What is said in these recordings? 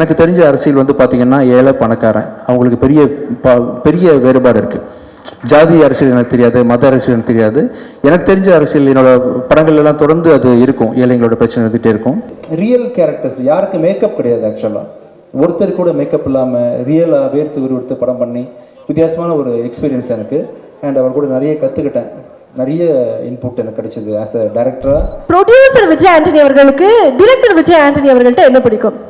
எனக்கு தெரிஞ்ச அரசியல் வந்து பார்த்தீங்கன்னா ஏழை பணக்காரன். அவங்களுக்கு பெரிய ப- பெரிய வேறுபாடு இருக்கு. ஜாதி அரசியல் எனக்கு தெரியாது மத அரசியல் எனக்கு தெரியாது. எனக்கு தெரிஞ்ச அரசியல் என்னோட படங்கள் எல்லாம் தொடர்ந்து அது இருக்கும். ஏழைங்களோட பிரச்சனை இருந்துகிட்டே இருக்கும். ரியல் கேரக்டர்ஸ் யாருக்கு மேக்கப் கிடையாது ஆக்சுவலாக ஒருத்தர் கூட மேக்கப் இல்லாமல் ரியலாக வேர்த்து விறுவிறுத்து படம் பண்ணி வித்தியாசமான ஒரு எக்ஸ்பீரியன்ஸ் எனக்கு. அண்ட் அவர் கூட நிறைய கற்றுக்கிட்டேன் நிறைய இன்புட் எனக்கு கிடைச்சது ஆஸ் அ டேரக்டராக ப்ரொடியூசர் விஜய் ஆண்டனி அவர்களுக்கு டிரெக்டர் விஜய் ஆண்டனி அவர்கள்ட்ட என்ன பிடிக்கும்?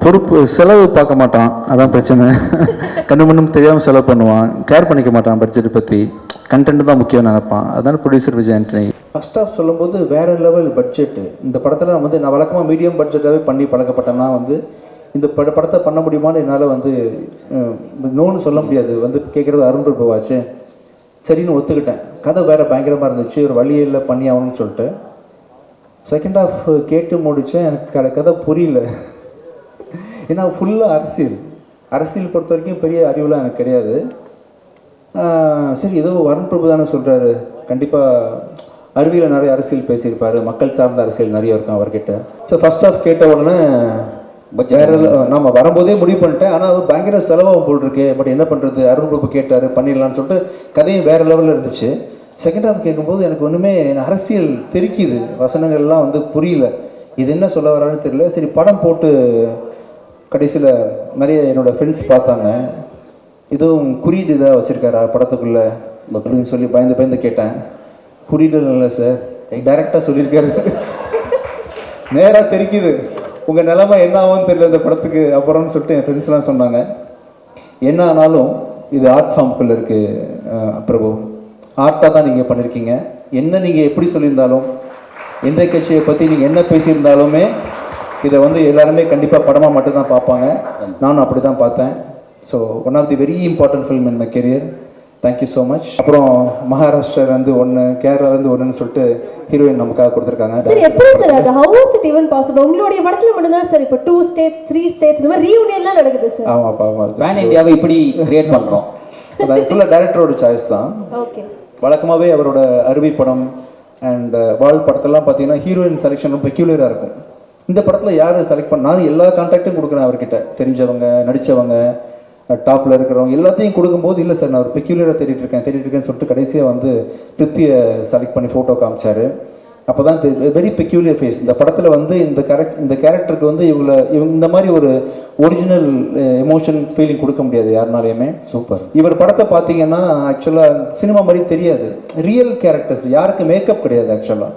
பொறுப்பு செலவு பார்க்க மாட்டான். அதான் பிரச்சனை. கண்ணு மண்ணும் தெரியாமல் செலவு பண்ணுவான். கேர் பண்ணிக்க மாட்டான் பட்ஜெட் பற்றி கண்டென்ட் தான் முக்கியம் நினைப்பான். அதான் producer Vijay Antony. First half சொல்லும்போது வேற லெவல் பட்ஜெட்டு இந்த படத்தில் வந்து நான் வழக்கமாக மீடியம் பட்ஜெட்டாகவே பண்ணி பழக்கப்பட்டேன்னா வந்து இந்த பட படத்தை பண்ண முடியுமான்னு என்னால் வந்து நோன்னு சொல்ல முடியாது. வந்து கேட்குறது அருண் பிரபுவாச்சு சரின்னு ஒத்துக்கிட்டேன். கதை வேற பயங்கரமாக இருந்துச்சு. ஒரு வழியில் பண்ணி ஆகணும்னு சொல்லிட்டு. செகண்ட் ஹாஃப் கேட்டு முடித்தேன் எனக்கு கதை புரியல. ஏன்னா ஃபுல்லாக அரசியல். அரசியல் பொறுத்த வரைக்கும் பெரிய அறிவுலாம் எனக்கு கிடையாது. சரி ஏதோ வருண் பிரபு தானே சொல்கிறாரு கண்டிப்பாக அறிவியல் நிறைய அரசியல் பேசியிருப்பாரு. மக்கள் சார்ந்த அரசியல் நிறைய இருக்கும் அவர்கிட்ட. ஸோ ஃபர்ஸ்ட் ஆஃப் கேட்ட உடனே வேற le- நம்ம வரும்போதே முடிவு பண்ணிட்டேன். ஆனால் பயங்கர செலவாகும் போல் இருக்கே. பட் என்ன பண்ணுறது அருண் பிரபு கேட்டார் பண்ணிடலாம்னு சொல்லிட்டு கதையும் வேற லெவலில் இருந்துச்சு. செகண்ட் ஹாஃப் கேட்கும்போது எனக்கு ஒன்றுமே அரசியல் தெரிக்குது. வசனங்கள்லாம் வந்து புரியல. இது என்ன சொல்ல வரான்னு தெரியல. சரி படம் போட்டு கடைசியில் நிறைய என்னோடய ஃப்ரெண்ட்ஸ் பார்த்தாங்க. இதுவும் குறியீடு இதாக வச்சுருக்காரா படத்துக்குள்ளே? அப்படின்னு சொல்லி பயந்து பயந்து கேட்டேன். குறியீடு இல்லை சார் டைரெக்டாக சொல்லியிருக்காரு. நேராக தெரிக்குது. உங்கள் நிலமை என்ன ஆகும்னு தெரியல இந்த படத்துக்கு அப்புறம்னு சொல்லிட்டு என் ஃப்ரெண்ட்ஸ்லாம் சொன்னாங்க. என்ன ஆனாலும் இது ஆர்ட் ஃபார்முக்குள்ளே இருக்குது பிரபு. ஆர்ட்டாக தான் நீங்கள் பண்ணியிருக்கீங்க என்ன நீங்கள் எப்படி சொல்லியிருந்தாலும் எந்த கட்சியை பற்றி நீங்கள் என்ன பேசியிருந்தாலுமே இதை வந்து எல்லாருமே கண்டிப்பாக படமாக மட்டும்தான் பார்ப்பாங்க. நானும் அப்படி தான் பார்த்தேன் so one of the very important film in my career thank you so much அப்புறம் மகாராஷ்டிராலேருந்து ஒன்று கேரளாலேருந்து ஒன்றுன்னு சொல்லிட்டு ஹீரோயின் நமக்காக கொடுத்துருக்காங்க. சார் எப்படி சார் அது? How is it even possible உங்களுடைய படத்துல மட்டும்தான் சார் இப்போ டூ ஸ்டேட்ஸ் த்ரீ ஸ்டேட்ஸ் இந்த மாதிரி ரீயூனியன்லாம் நடக்குது சார் ஆமாப்பா ஆமாம் பேன் இந்தியாவை இப்படி கிரியேட் பண்றோம். அது ஃபுல்லாக டேரக்டரோட சாய்ஸ் தான். ஓகே வழக்கமாகவே அவரோட அருவி படம் அண்ட் வால் படத்தெல்லாம் பார்த்தீங்கன்னா ஹீரோயின் செலெக்ஷன் ரொம்ப பெக்யூலராக இருக்கும். இந்த படத்தில் யார் செலக்ட் பண்ண நான் எல்லா கான்டாக்டும் கொடுக்குறேன் அவர்கிட்ட. தெரிஞ்சவங்க நடித்தவங்க டாப்பில் இருக்கிறவங்க எல்லாத்தையும் கொடுக்கும்போது இல்லை சார் நான் ஒரு பெக்யூலராக தேடிட்டு இருக்கேன் தேடிட்டு இருக்கேன்னு சொல்லிட்டு கடைசியாக வந்து பிருத்தியை செலக்ட் பண்ணி ஃபோட்டோ காமிச்சாரு. அப்போ தான் வெரி பெக்யூலியர் ஃபேஸ் இந்த படத்தில் வந்து இந்த கேரக்ட் இந்த கேரக்டருக்கு வந்து இவங்கள இவங்க இந்த மாதிரி ஒரு ஒரிஜினல் எமோஷன் ஃபீலிங் கொடுக்க முடியாது யாருனாலையுமே. சூப்பர் இவர் படத்தை பார்த்தீங்கன்னா ஆக்சுவலாக சினிமா மாதிரி தெரியாது. ரியல் கேரக்டர்ஸ் யாருக்கு மேக்கப் கிடையாது ஆக்சுவலாக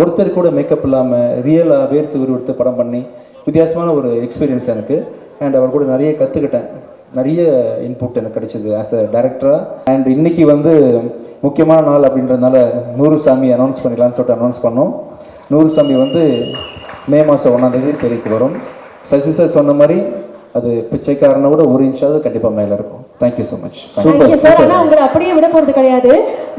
ஒருத்தர் கூட மேக்கப் இல்லாமல் ரியலாக வேர்த்து உருவெடுத்து படம் பண்ணி வித்தியாசமான ஒரு எக்ஸ்பீரியன்ஸ் எனக்கு. அண்ட் அவர் கூட நிறைய கற்றுக்கிட்டேன் நிறைய இன்புட் எனக்கு கிடைச்சிது ஆஸ் அ டேரக்டராக அண்ட் இன்றைக்கி வந்து முக்கியமான நாள் அப்படின்றதுனால நூறு சாமி அனௌன்ஸ் பண்ணிடலான்னு சொல்லிட்டு அனௌன்ஸ் பண்ணோம். நூறு சாமி வந்து மே மாதம் ஒன்றாந்தேதி தெரிவிக்கு வரும். சசி சார் சொன்ன மாதிரி அது பிச்சைக்காரனை விட ஒரு இன்ச்சாவது கண்டிப்பாக மேலே இருக்கும். Thank you so much thank you sir ஆனா உங்களை அப்படியே விட போறது கிடையாது.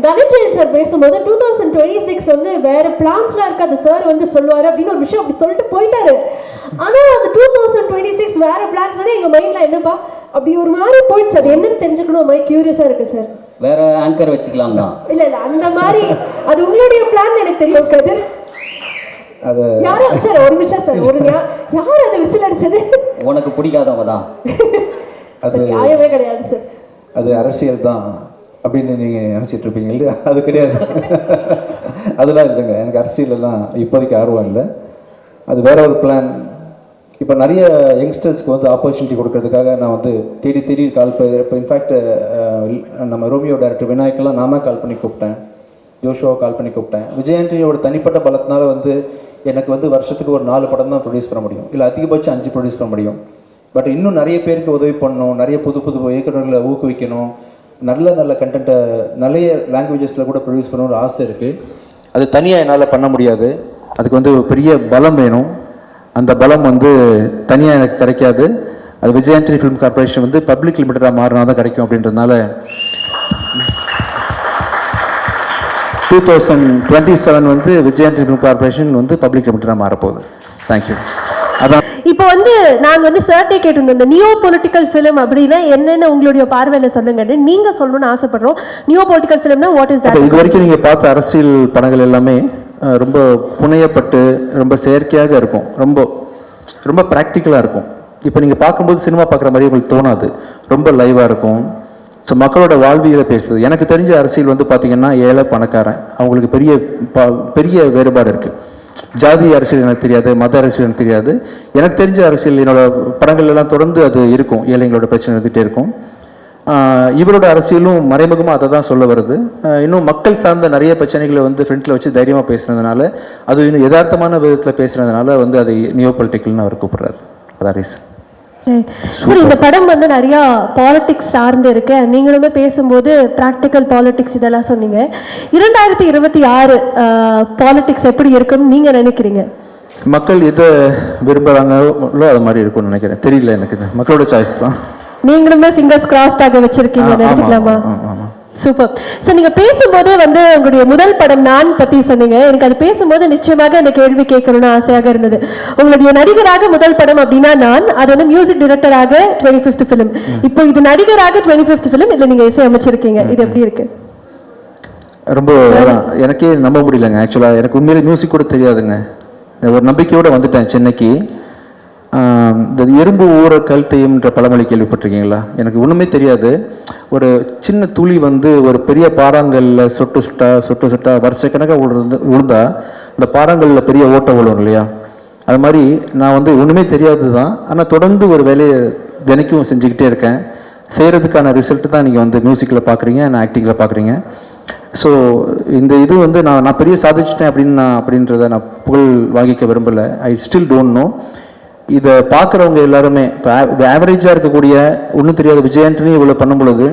தனஞ்சயன் சார் பேசும்போது டூ தௌசண்ட் டுவெண்ட்டி சிக்ஸ் வந்து வேற பிளான்ஸ்லாம் இருக்கு அது சார் வந்து சொல்லுவாரு அப்படின்னு ஒரு விஷயம் அப்படி சொல்லிட்டு போயிட்டாரு. ஆனா அந்த டூ தௌசண்ட் டுவெண்ட்டி சிக்ஸ் வேற பிளான்ஸ்னா எங்க மைண்ட்ல என்னப்பா? அப்படி ஒரு மாதிரி போயிடுச்சு. அது என்னன்னு தெரிஞ்சுக்கணும்? மாதிரி கியூரியஸா இருக்கு சார் வேற ஆங்கர் வச்சுக்கலாம் தான் இல்ல இல்ல. அந்த மாதிரி அது உங்களுடைய பிளான் எனக்கு தெரியும் கதிர். அது யாரோ சார் ஒரு நிமிஷம் சார் ஒரு யார் அந்த விசில் அடிச்சது? உனக்கு பிடிக்காதவங்க தான். நியாயமே கிடையாது சார் அது அரசியல் தான் அப்படின்னு நீங்கள் நினச்சிட்டு இருப்பீங்க இல்லையா? அது கிடையாது. அதெல்லாம் இல்லைங்க. எனக்கு அரசியலெல்லாம் இப்போதைக்கு ஆர்வம் இல்லை. அது வேற ஒரு பிளான் இப்போ நிறைய யங்ஸ்டர்ஸ்க்கு வந்து ஆப்பர்ச்சுனிட்டி கொடுக்கறதுக்காக நான் வந்து தேடி தேடி கால் இப்போ இன்ஃபேக்ட் நம்ம ரோமியோ டேரக்டர் விநாயக்கெல்லாம் தான் கால் பண்ணி கூப்பிட்டேன். ஜோஷுவாவை கால் பண்ணி கூப்பிட்டேன். விஜயாண்டியோட தனிப்பட்ட பலத்தினால வந்து எனக்கு வந்து வருஷத்துக்கு ஒரு நாலு படம் தான் ப்ரொடியூஸ் பண்ண முடியும். இல்லை அதிகபட்சம் அஞ்சு ப்ரொடியூஸ் பண்ண முடியும். பட் இன்னும் நிறைய பேருக்கு உதவி பண்ணணும் நிறைய புது புது இயக்குநர்களை ஊக்குவிக்கணும். நல்ல நல்ல கண்டென்ட்டை நிறைய லாங்குவேஜஸில் கூட ப்ரொடியூஸ் பண்ணணும்னு ஆசை இருக்குது அது தனியாக என்னால் பண்ண முடியாது. அதுக்கு வந்து ஒரு பெரிய பலம் வேணும். அந்த பலம் வந்து தனியாக எனக்கு கிடைக்காது. அது விஜயாண்டி ஃபிலிம் கார்பரேஷன் வந்து பப்ளிக் லிமிட்டடாக மாறினா தான் கிடைக்கும் அப்படின்றதுனால டூ தௌசண்ட் டுவெண்ட்டி செவன் வந்து விஜயாண்டி ஃபிலிம் கார்பரேஷன் வந்து பப்ளிக் லிமிட்டடாக மாறப்போகுது. தேங்க்யூ இப்போ வந்து நாங்கள் வந்து சர்ட்டே கேட்டிருந்தோம் இந்த நியோ பொலிட்டிக்கல் ஃபிலிம் அப்படின்னா என்னென்ன உங்களுடைய பார்வையில் சொல்லுங்கன்னு நீங்க சொல்லணும்னு ஆசைப்படுறோம். நியோ பொலிட்டிக்கல் ஃபிலிம்னா வாட் இஸ் தட் இது வரைக்கும் நீங்கள் பார்த்த அரசியல் படங்கள் எல்லாமே ரொம்ப புனையப்பட்டு ரொம்ப செயற்கையாக இருக்கும். ரொம்ப ரொம்ப ப்ராக்டிக்கலாக இருக்கும். இப்போ நீங்கள் பார்க்கும்போது சினிமா பார்க்குற மாதிரி உங்களுக்கு தோணாது. ரொம்ப லைவாக இருக்கும். ஸோ மக்களோட வாழ்வியலை பேசுது. எனக்கு தெரிஞ்ச அரசியல் வந்து பார்த்தீங்கன்னா ஏழை பணக்காரன். அவங்களுக்கு பெரிய பெரிய வேறுபாடு இருக்குது ஜாதி அரசியல் எனக்கு தெரியாது மத அரசியல் எனக்கு தெரியாது. எனக்கு தெரிஞ்ச அரசியல் என்னோட படங்கள் எல்லாம் தொடர்ந்து அது இருக்கும். ஏழைங்களோட பிரச்சனை இருந்துகிட்டே இருக்கும். இவரோட அரசியலும் மறைமுகமாக அதை தான் சொல்ல வருது. இன்னும் மக்கள் சார்ந்த நிறைய பிரச்சனைகளை வந்து ஃப்ரண்ட்டில் வச்சு தைரியமாக பேசுனதுனால அது இன்னும் யதார்த்தமான விதத்தில் பேசுனதுனால வந்து அதை நியோ பொலிட்டிக்கல்னு அவர் கூப்பிட்றாரு. அதான் ரீசன் சார் இந்த படம் வந்து நிறைய பாலிடிக்ஸ் சார்ந்து இருக்கு. நீங்களுமே பேசும்போது ப்ராக்டிக்கல் பாலிடிக்ஸ் இதெல்லாம் சொன்னீங்க. இரண்டாயிரத்தி இருபத்தி ஆறு பாலிடிக்ஸ் எப்படி இருக்குன்னு நீங்க நினைக்கிறீங்க? மக்கள் எதை விரும்புகிறாங்களோ அது மாதிரி இருக்கும்னு நினைக்கிறேன். தெரியல எனக்கு. மக்களோட சாய்ஸ் தான். நீங்களுமே ஃபிங்கர்ஸ் கிராஸ்டாக வச்சிருக்கீங்க ஆ, சூப்பர் சார் நீங்க பேசும்போதே வந்து உங்களுடைய முதல் படம் நான் பத்தி சொன்னீங்க. எனக்கு அது பேசும்போது நிச்சயமாக இந்த கேள்வி கேட்கணும்னு ஆசையாக இருந்தது. உங்களுடைய நடிகராக முதல் படம் அப்படின்னா நான் அது வந்து மியூசிக் டிரெக்டராக டுவெண்ட்டி ஃபிஃப்த் ஃபிலிம் இப்போ இது நடிகராக டுவெண்ட்டி ஃபிஃப்த் ஃபிலிம் இல்லை நீங்க இசை அமைச்சிருக்கீங்க. இது எப்படி இருக்கு? ரொம்ப எனக்கே நம்ப முடியலங்க. ஆக்சுவலாக எனக்கு உண்மையிலே மியூசிக் கூட தெரியாதுங்க. ஒரு நம்பிக்கையோடு வந்துட்டேன் சென்னைக்கு. இந்த எறும்பு ஊற கல் தேயும்ன்ற பழமொழி கேள்விப்பட்டிருக்கீங்களா? எனக்கு ஒன்றுமே தெரியாது. ஒரு சின்ன துளி வந்து ஒரு பெரிய பாறாங்கல்ல சொட்டு சுட்டா சொட்டு சுட்டா வருஷக்கணக்காக விழுந்து விழுந்தா இந்த பாறாங்கல்ல பெரிய ஓட்டம் விழுவும் இல்லையா? அது மாதிரி நான் வந்து ஒன்றுமே தெரியாது தான் ஆனால் தொடர்ந்து ஒரு வேலையை தினைக்கும் செஞ்சுக்கிட்டே இருக்கேன். செய்கிறதுக்கான ரிசல்ட் தான் நீங்கள் வந்து மியூசிக்கில் பார்க்குறீங்க நான் ஆக்டிங்கில் பார்க்குறீங்க ஸோ இந்த இது வந்து நான் நான் பெரிய சாதிச்சிட்டேன் அப்படின்னு நான் அப்படின்றத நான் புகழ் வாங்கிக்க விரும்பலை. ஐ ஸ்டில் டோன்ட் நோ இதை பார்க்குறவங்க எல்லாருமே இப்போ ஆவரேஜாக இருக்கக்கூடிய ஒன்றும் தெரியாத விஜய் ஆண்டனி இவ்வளோ பண்ணும் பொழுது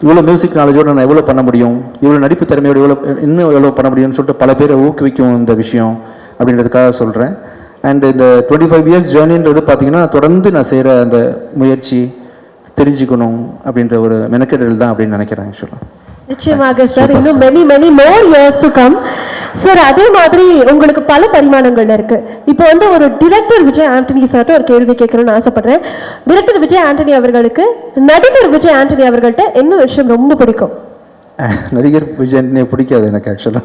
இவ்வளோ மியூசிக் நாலேஜோட நான் எவ்வளோ பண்ண முடியும்? இவ்வளோ நடிப்பு திறமையோட இவ்வளோ இன்னும் எவ்வளோ பண்ண முடியும்னு சொல்லிட்டு பல பேரை ஊக்குவிக்கும் இந்த விஷயம் அப்படின்றதுக்காக சொல்கிறேன் அண்ட் இந்த டுவெண்ட்டி ஃபைவ் இயர்ஸ் ஜேர்னின்றது பார்த்தீங்கன்னா தொடர்ந்து நான் செய்கிற அந்த முயற்சி தெரிஞ்சுக்கணும் அப்படின்ற ஒரு மெனக்கெடல் தான் அப்படின்னு நினைக்கிறேன் ஆக்சுவலாக நிச்சயமாக சார் இன்னும் many many more years to come sir அதே மாதிரி உங்களுக்கு பல பரிமாணங்கள் இருக்கு. இப்போ வந்து ஒரு டிரெக்டர் விஜய் ஆண்டனி சார்ட்ட ஒரு கேள்வி கேட்கணும்னு ஆசைப்படுறேன். டிரெக்டர் விஜய் ஆண்டனி அவர்களுக்கு நடிகர் விஜய் ஆண்டனி அவர்கள்ட்ட என்ன விஷயம் ரொம்ப பிடிக்கும்? நடிகர் விஜய் ஆண்டனியை பிடிக்காது எனக்கு ஆக்சுவலாக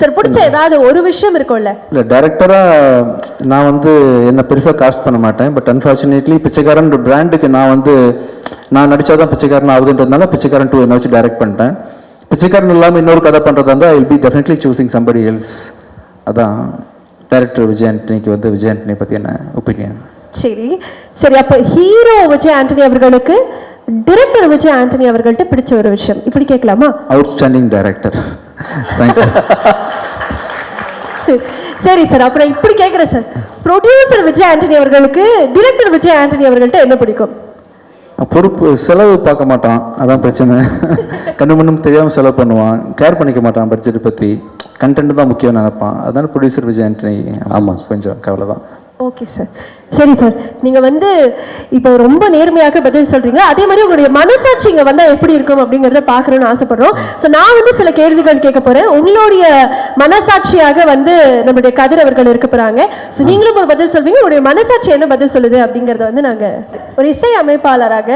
சார் பிடிச்ச ஏதாவது ஒரு விஷயம் இருக்கும்ல? இல்லை டேரக்டராக நான் வந்து என்ன பெருசாக காஸ்ட் பண்ண மாட்டேன். பட் அன்ஃபார்ச்சுனேட்லி பிச்சைக்காரன் பிராண்டுக்கு நான் வந்து நான் நடிச்சாதான் பிச்சைக்காரன் ஆகுதுன்றதுனால பிச்சைக்காரன் டூ என்ன வச்சு டைரக்ட் பண்ணிட்டேன். பிச்சைக்காரன் இல்லாமல் இன்னொரு கதை பண்ணுறதா இருந்தால் I be definitely choosing somebody else அதான் டைரக்டர் விஜய் ஆண்டனிக்கு வந்து விஜய் ஆண்டனி பற்றி என்ன ஒப்பீனியன் சரி. சரி அப்ப ஹீரோ விஜய் ஆண்டனி அவர்களுக்கு டிரெக்டர் விஜய் ஆண்டனி அவர்கள்ட்ட பிடிச்ச ஒரு விஷயம். இப்படி கேட்கலாமா? அவுட்ஸ்டாண்டிங் டைரக்டர் தேங்க்யூ சரி சார் அப்புறம் இப்படி கேட்குறேன் சார் ப்ரொடியூசர் விஜய் ஆண்டனி அவர்களுக்கு டிரெக்டர் விஜய் ஆண்டனி அவர்கள்ட்ட என்ன பிடிக்கும்? பொறுப்பு செலவு பார்க்க மாட்டான். அதான் பிரச்சனை. கண்ணு மண்ணும் தெரியாமல் செலவு பண்ணுவான். கேர் பண்ணிக்க மாட்டான் பட்ஜெட் பற்றி கண்டென்ட் தான் முக்கியம் நினைப்பான். அதனால ப்ரொடியூசர் விஜய் ஆண்டனி? ஆமாம். கொஞ்சம் கவலை தான் ஓகே சார் சரி சார் நீங்க வந்து இப்போ ரொம்ப நேர்மையாக பதில் சொல்றீங்க அதே மாதிரி உங்களுடைய மனசாட்சி இங்க வந்தா எப்படி இருக்கும் அப்படிங்கறத பார்க்கணும்னு ஆசைப்படுறோம். ஸோ நான் வந்து சில கேள்விகள் கேட்க போறேன். உங்களுடைய மனசாட்சியாக வந்து நம்மளுடைய கதிர் அவர்கள் இருக்க போறாங்க. ஸோ நீங்களும் ஒரு பதில் சொல்வீங்க. உங்களுடைய மனசாட்சி என்ன பதில் சொல்லுது அப்படிங்கறத வந்து நாங்க ஒரு இசை அமைப்பாளராக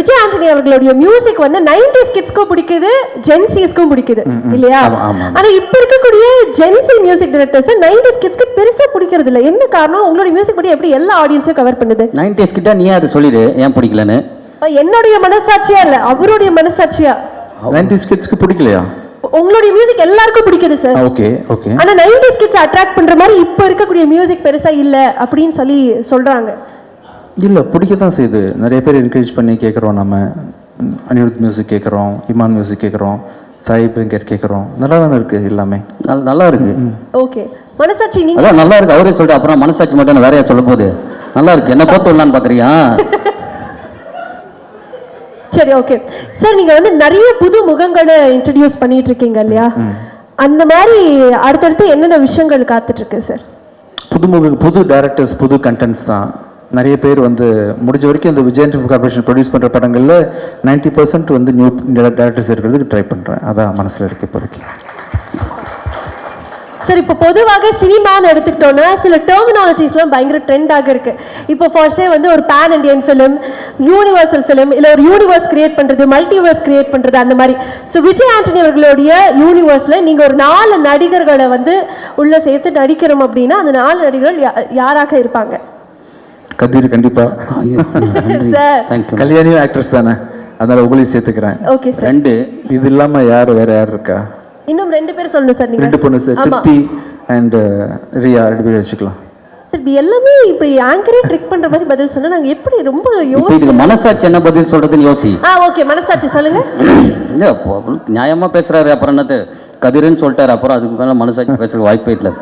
விஜய் ஆண்டனி அவர்களுடைய மியூசிக் வந்து நைன்டி கிட்ஸ்க்கும் பிடிக்குது ஜென்சிஸ்க்கும் பிடிக்குது. இல்லையா? ஆமா, ஆமா. ஆனா இப்ப இருக்கக்கூடிய Gen Z music directors ninety கிட்ஸ்க்கு பெருசா பிடிக்கிறது இல்ல என்ன காரணம்? உங்களுடைய மியூசிக் படி எப்படி எல்லா ஆடியன்ஸையும் கவர் பண்ணுது? நைன்டிஸ் கிட்ட நீ அது சொல்லிடு ஏன் பிடிக்கலன்னு? அப்ப என்னுடைய மனசாட்சியா இல்ல அவருடைய மனசாட்சியா? நைன்டி கிட்ஸ்க்கு பிடிக்கலையா? உங்களுடைய மியூசிக் எல்லாருக்கும் பிடிக்குது சார் ஓகே ஓகே ஆனா நைன்டிஸ் கிட்ஸ் அட்ராக்ட் பண்ற மாதிரி இப்ப இருக்கக்கூடிய மியூசிக் பெருசா இல்ல அப்படின்னு சொல்லி சொல்றாங்க. இல்லை பிடிக்க தான் செய்யுது. நிறைய பேர் என்கரேஜ் பண்ணி கேட்குறோம் நம்ம. அனிருத் மியூசிக் கேட்குறோம் இமான் மியூசிக் கேட்குறோம் சாய் பெங்கர் கேட்குறோம் நல்லா தானே இருக்குது எல்லாமே. நல்ல- நல்லா இருக்கு. ஓகே மனசாட்சி நீங்க நல்லா இருக்கு. அவரே சொல்லிட்டு அப்புறம் மனசாட்சி மட்டும் வேறையா சொல்லும் போது நல்லா இருக்கு. என்ன கோத்து விடலான்னு பாக்குறியா சரி ஓகே சார் நீங்க வந்து நிறைய புது முகங்களை இன்ட்ரடியூஸ் பண்ணிட்டு இருக்கீங்க இல்லையா? அந்த மாதிரி அடுத்தடுத்து என்னென்ன விஷயங்கள் காத்துட்டு இருக்கு சார் புது முக புது டேரக்டர்ஸ் புது கண்டென்ட்ஸ் தான். நிறைய பேர் வந்து முடிஞ்ச வரைக்கும் இந்த விஜய் கார்பரேஷன் ப்ரொடியூஸ் பண்ணுற படங்களில் 90% பர்சன்ட் வந்து நியூ டேரக்டர்ஸ் இருக்கிறதுக்கு ட்ரை பண்ணுறேன் அதான் மனசில் இருக்கு இப்போதைக்கு. சார் இப்போ பொதுவாக சினிமான்னு எடுத்துக்கிட்டோம்னா சில டெர்மினாலஜிஸ்லாம் பயங்கர ட்ரெண்டாக இருக்கு. இப்போ ஃபார்ஸே வந்து ஒரு pan Indian film universal film இல்லை ஒரு யூனிவர்ஸ் கிரியேட் பண்ணுறது மல்டிவர்ஸ் கிரியேட் பண்ணுறது அந்த மாதிரி. ஸோ விஜய் ஆண்டனி அவர்களுடைய யூனிவர்ஸில் நீங்கள் ஒரு நாலு நடிகர்களை வந்து உள்ள சேர்த்து நடிக்கிறோம் அப்படின்னா அந்த நாலு நடிகர்கள் யா- யாராக இருப்பாங்க? கதிர் கண்டிப்பா. கல்யாணியும் ஆக்ட்ரஸ் தானே? அதனால உங்களையும் சேர்த்துக்கிறேன். ஓகே சார் ரெண்டு இது இல்லாம யார் வேற யார் இருக்கா? இன்னும் ரெண்டு பேர் சொல்லணும் சார் நீங்க. ரெண்டு பொண்ணு சார் திருப்தி அண்ட் ரியா ரெண்டு பேரும் வச்சுக்கலாம் சார் இது எல்லாமே இப்படி ஆங்கரே ட்ரிக் பண்ற மாதிரி பதில் சொன்னா நாங்க எப்படி ரொம்ப இப்போ யோசி இதுக்கு மனசாட்சி என்ன பதில் சொல்றதுன்னு யோசி. ஆ ஓகே மனசாட்சி சொல்லுங்க. இல்ல, நியாயமா பேசுறாரு அப்புறம் என்னது? கதிர்னு சொல்லிட்டாரு அப்புறம் அதுக்கு மேல மனசாட்சி பேசுற வாய்ப்பே இல்லை.